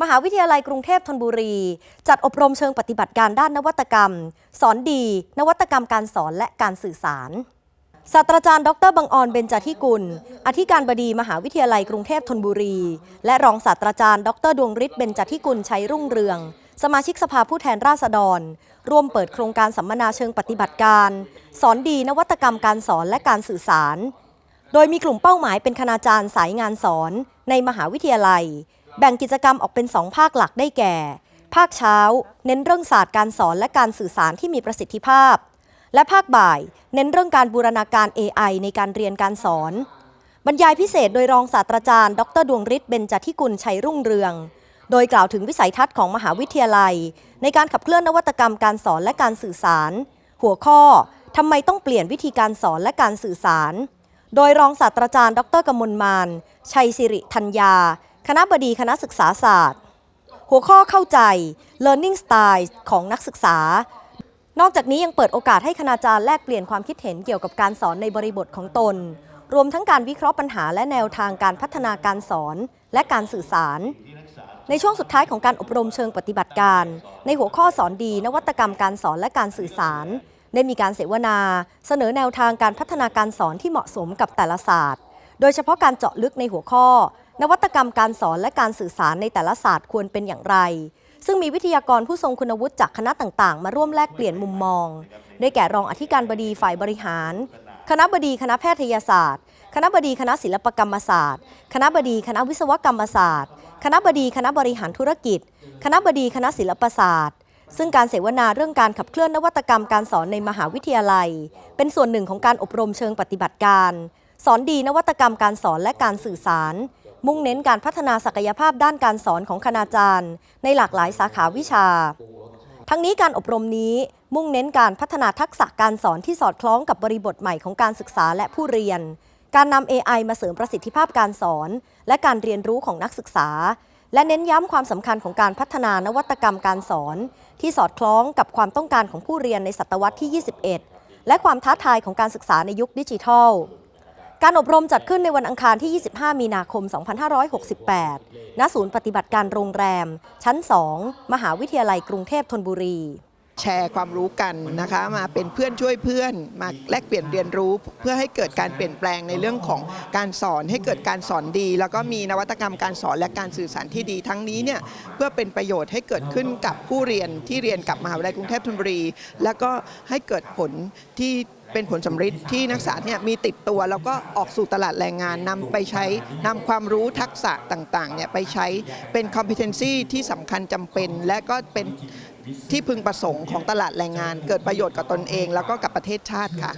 มหาวิทยาลัยกรุงเทพธนบุรี จัดอบรมเชิงปฏิบัติการด้านนวัตกรรม สอนดี นวัตกรรมการสอนและการสื่อสารศาสตราจารย์ดรบังออนเบญจทิกุล อธิการบดีมหาวิทยาลัยกรุงเทพธนบุรี และรองศาสตราจารย์ ดรดวงฤทธิ์เบญจทิกุลชัยรุ่งเรือง สมาชิกสภาผู้แทนราษฎร ร่วมเปิดโครงการสัมมนาเชิงปฏิบัติการ สอนดีนวัตกรรมการสอนและการสื่อสาร โดยมีกลุ่มเป้าหมายเป็นคณาจารย์สายงานสอนในมหาวิทยาลัย แบ่งกิจกรรมออกเป็นสองภาคหลักได้แก่ ภาคเช้า เน้นเรื่องศาสตร์การสอนและการสื่อสารที่มีประสิทธิภาพ และภาคบ่าย เน้นเรื่องการบูรณาการ AI ในการเรียนการสอน บรรยายพิเศษโดยรองศาสตราจารย์ ดรดวงฤทธิ์เบญจทิกุลชัยรุ่งเรือง โดยกล่าวถึงวิสัยทัศน์ของมหาวิทยาลัย ในการขับเคลื่อนนวัตกรรมการสอนและการสื่อสาร หัวข้อทำไมต้องเปลี่ยนวิธีการสอนและการสื่อสาร โดยรองศาสตราจารย์ ดรกมลมาน ชัยสิริธัญญา คณะบดีคณะศึกษาศาสตร์ หัวข้อเข้าใจ learning style ของนักศึกษา นอกจากนี้ยังเปิดโอกาสให้คณาจารย์แลกเปลี่ยนความคิดเห็นเกี่ยวกับการสอนในบริบทของตน รวมทั้งการวิเคราะห์ปัญหาและแนวทางการพัฒนาการสอนและการสื่อสาร ในช่วงสุดท้ายของการอบรมเชิงปฏิบัติการ ในหัวข้อสอนดี นวัตกรรมการสอนและการสื่อสาร ได้มีการเสวนา เสนอแนวทางการพัฒนาการสอนที่เหมาะสมกับแต่ละศาสตร์ โดยเฉพาะการเจาะลึกในหัวข้อ นวัตกรรมการสอนและการสื่อสารในแต่ละศาสตร์ควรเป็นอย่างไร ซึ่งมีวิทยากรผู้ทรงคุณวุฒิจากคณะต่างๆ มาร่วมแลกเปลี่ยนมุมมอง ได้แก่รองอธิการบดีฝ่ายบริหาร คณะบดีคณะแพทยศาสตร์ คณะบดีคณะศิลปกรรมศาสตร์ คณะบดีคณะวิศวกรรมศาสตร์ คณะบดีคณะบริหารธุรกิจ คณะบดีคณะศิลปศาสตร์ซึ่งการเสวนาเรื่องการขับเคลื่อนนวัตกรรมการสอนในมหาวิทยาลัย เป็นส่วนหนึ่งของการอบรมเชิงปฏิบัติการ สอนดีนวัตกรรมการสอนและการสื่อสาร มุ่งเน้นการพัฒนาศักยภาพด้านการสอนของคณาจารย์ ในหลากหลายสาขาวิชา ทั้งนี้การอบรมนี้มุ่งเน้นการพัฒนาทักษะการสอนที่สอดคล้องกับบริบทใหม่ของการศึกษาและผู้เรียน การนำ AI มาเสริมประสิทธิภาพการสอน และการเรียนรู้ของนักศึกษา และเน้นย้ำความสำคัญของการพัฒนานวัตกรรมการสอน ที่สอดคล้องกับความต้องการของผู้เรียนในศตวรรษที่ 21 และความท้าทายของการศึกษาในยุคดิจิทัล การอบรมจัดขึ้นในวันอังคารที่ 25 มีนาคม 2568 ณ ศูนย์ปฏิบัติการโรงแรม ชั้น 2 มหาวิทยาลัยกรุงเทพธนบุรี แชร์ความรู้กันนะคะ มาเป็นเพื่อนช่วยเพื่อน มาแลกเปลี่ยนเรียนรู้ เพื่อให้เกิดการเปลี่ยนแปลงในเรื่องของการสอนให้เกิดการสอนดี แล้วก็มีนวัตกรรมการสอนและการสื่อสารที่ดีทั้งนี้เนี่ยเพื่อเป็นประโยชน์ให้เกิดขึ้นกับผู้เรียนที่เรียนกับมหาวิทยาลัยกรุงเทพธนบุรี แล้วก็ให้เกิดผลที่เป็นผลสำฤทธิ์ที่นักศึกษาเนี่ยมีติดตัวแล้วก็ออกสู่ตลาดแรงงานนำไปใช้นำความรู้ทักษะต่างๆเนี่ยไปใช้เป็น competency ที่สำคัญจำเป็น และก็เป็น ที่พึงประสงค์ของตลาดแรงงาน เกิดประโยชน์กับตนเอง แล้วก็กับประเทศชาติค่ะ